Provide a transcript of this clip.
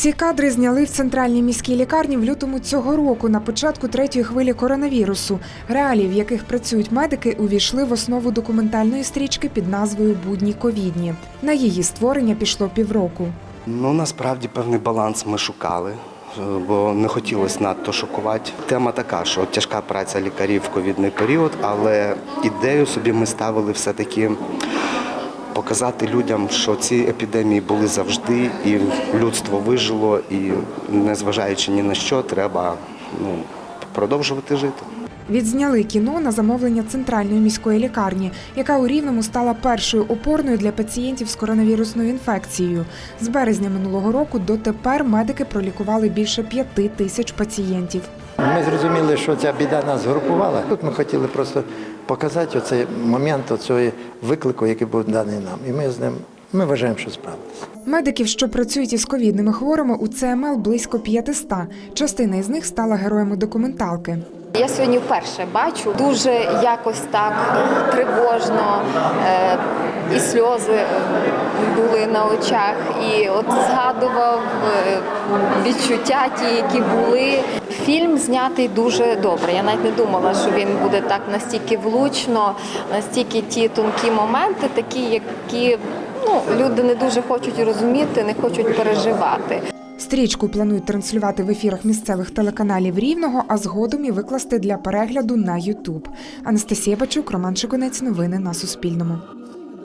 Ці кадри зняли в центральній міській лікарні в лютому цього року на початку третьої хвилі коронавірусу. Реалії, в яких працюють медики, увійшли в основу документальної стрічки під назвою Будні ковідні. На її створення пішло півроку. Ну насправді певний баланс ми шукали, бо не хотілося надто шокувати. Тема така, що тяжка праця лікарів в ковідний період, але ідею собі ми ставили все-таки показати людям, що ці епідемії були завжди, і людство вижило, і незважаючи ні на що, треба ну, продовжувати жити. Відзняли кіно на замовлення центральної міської лікарні, яка у Рівному стала першою опорною для пацієнтів з коронавірусною інфекцією. З березня минулого року дотепер медики пролікували більше п'яти тисяч пацієнтів. Ми зрозуміли, що ця біда нас згрупувала. Тут ми хотіли просто показати оцей момент оцього виклику, який був даний нам. І ми з ним ми вважаємо, що справилися. Медиків, що працюють із ковідними хворими, у ЦМЛ близько 500. Частина із них стала героями документалки. Я сьогодні вперше бачу дуже якось так тривожно, е, і сльози е, були на очах, і от згадував е, відчуття ті, які були. Фільм знятий дуже добре. Я навіть не думала, що він буде так настільки влучно, настільки ті тонкі моменти, такі, які ну, люди не дуже хочуть розуміти, не хочуть переживати. Стрічку планують транслювати в ефірах місцевих телеканалів Рівного, а згодом і викласти для перегляду на Ютуб. Анастасія Бачук, Роман Шиконець. Новини на Суспільному.